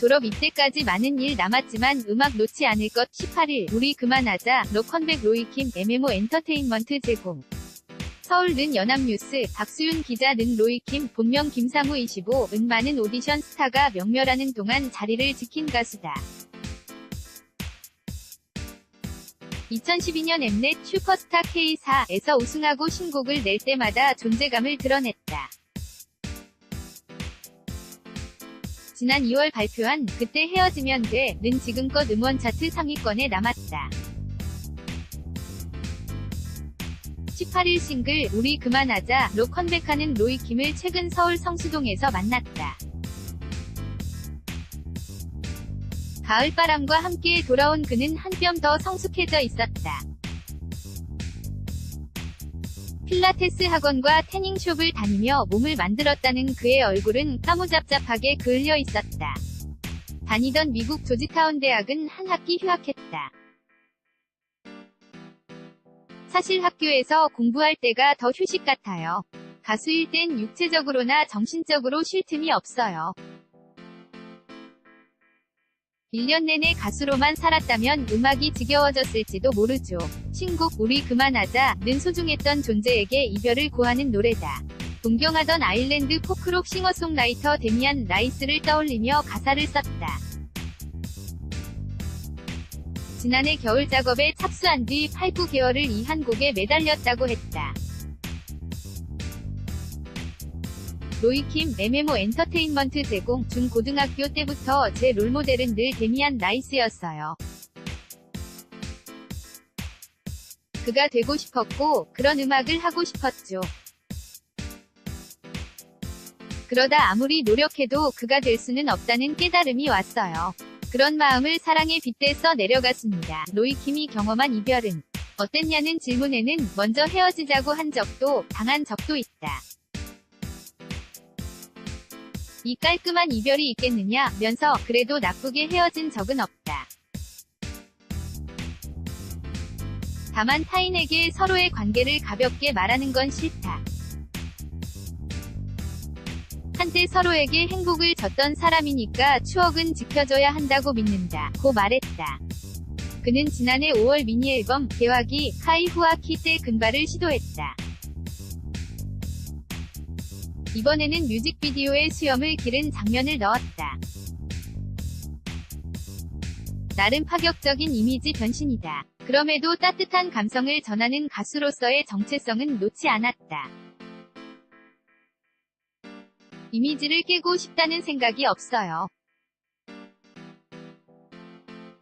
졸업 이때까지 많은 일 남았지만 음악 놓지 않을 것. 18일 우리 그만하자. 로컨백 로이킴 MMO 엔터테인먼트 제공. 서울는 연합뉴스. 박수윤 기자 는 로이킴 본명 김상우 25 은 많은 오디션 스타가 명멸하는 동안 자리를 지킨 가수다. 2012년 엠넷 슈퍼스타 K4에서 우승하고 신곡을 낼 때마다 존재감을 드러냈다. 지난 2월 발표한 그때 헤어지면 돼는 지금껏 음원 차트 상위권에 남았다. 18일 싱글 우리 그만하자로 컴백하는 로이킴을 최근 서울 성수동에서 만났다. 가을바람과 함께 돌아온 그는 한 뼘 더 성숙해져 있었다. 필라테스 학원과 태닝숍을 다니며 몸을 만들었다는 그의 얼굴은 까무잡잡하게 그을려 있었다. 다니던 미국 조지타운 대학은 한 학기 휴학했다. 사실 학교에서 공부할 때가 더 휴식 같아요. 가수일 땐 육체적으로나 정신적으로 쉴 틈이 없어요. 1년 내내 가수로만 살았다면 음악이 지겨워졌을지도 모르죠. 신곡 우리 그만하자 는 소중했던 존재에게 이별을 고하는 노래다. 동경하던 아일랜드 포크록 싱어송라이터 데미안 라이스를 떠올리며 가사를 썼다. 지난해 겨울 작업에 착수한 뒤 8, 9개월을 이 한 곡에 매달렸다고 했다. 로이킴 MMO 엔터테인먼트 제공 중 고등학교 때부터 제 롤모델은 늘 데미안 라이스였어요. 그가 되고 싶었고 그런 음악을 하고 싶었죠. 그러다 아무리 노력해도 그가 될 수는 없다는 깨달음이 왔어요. 그런 마음을 사랑에 빗대서 내려갔습니다. 로이킴이 경험한 이별은 어땠냐는 질문에는 먼저 헤어지자고 한 적도 당한 적도 있다. 이 깔끔한 이별이 있겠느냐 면서 그래도 나쁘게 헤어진 적은 없다. 다만 타인에게 서로의 관계를 가볍게 말하는 건 싫다. 한때 서로에게 행복을 줬던 사람이니까 추억은 지켜줘야 한다고 믿는다. 고 말했다. 그는 지난해 5월 미니 앨범 개화기 카이후와 키때 근발을 시도했다. 이번에는 뮤직비디오에 수염을 기른 장면을 넣었다. 나름 파격적인 이미지 변신이다. 그럼에도 따뜻한 감성을 전하는 가수로서의 정체성은 놓지 않았다. 이미지를 깨고 싶다는 생각이 없어요.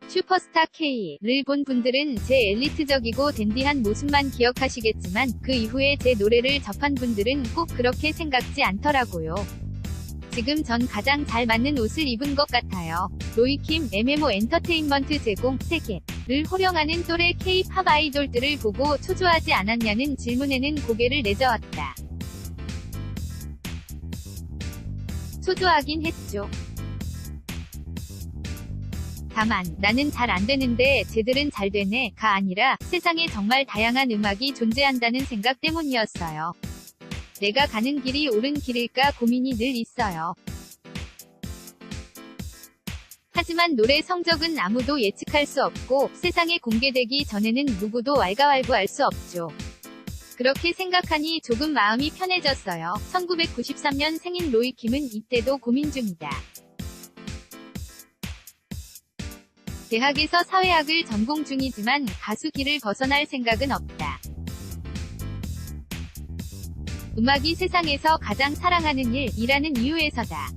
슈퍼스타 K를 본 분들은 제 엘리트적이고 댄디한 모습만 기억하시겠지만 그 이후에 제 노래를 접한 분들은 꼭 그렇게 생각지 않더라고요. 지금 전 가장 잘 맞는 옷을 입은 것 같아요. 로이킴 MMO 엔터테인먼트 제공 세계를 호령하는 또래 K-팝 아이돌들을 보고 초조하지 않았냐는 질문에는 고개를 내저었다. 초조하긴 했죠. 다만 나는 잘 안되는데 쟤들은 잘 되네 가 아니라 세상에 정말 다양한 음악이 존재한다는 생각 때문이었어요. 내가 가는 길이 옳은 길일까 고민이 늘 있어요. 하지만 노래 성적은 아무도 예측할 수 없고 세상에 공개되기 전에는 누구도 왈가왈부 할 수 없죠. 그렇게 생각하니 조금 마음이 편해졌어요. 1993년 생인 로이 킴은 이때도 고민 중이다. 대학에서 사회학을 전공 중이지만 가수 길을 벗어날 생각은 없다. 음악이 세상에서 가장 사랑하는 일이라는 이유에서다.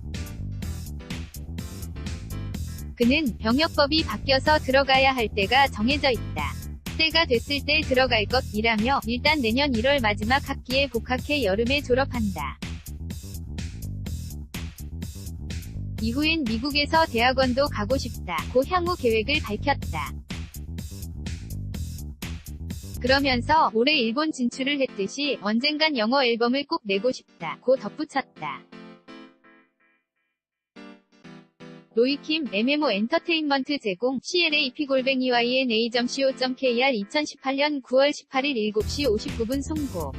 그는 병역법이 바뀌어서 들어가야 할 때가 정해져 있다. 때가 됐을 때 들어갈 것이라며 일단 내년 1월 마지막 학기에 복학해 여름에 졸업한다. 이후엔 미국에서 대학원도 가고 싶다. 고 향후 계획을 밝혔다. 그러면서 올해 일본 진출을 했듯이 언젠간 영어 앨범을 꼭 내고 싶다. 고 덧붙였다. 로이킴 MMO 엔터테인먼트 제공 CLAP 골뱅이 YNA.co.kr 2018년 9월 18일 7시 59분 송고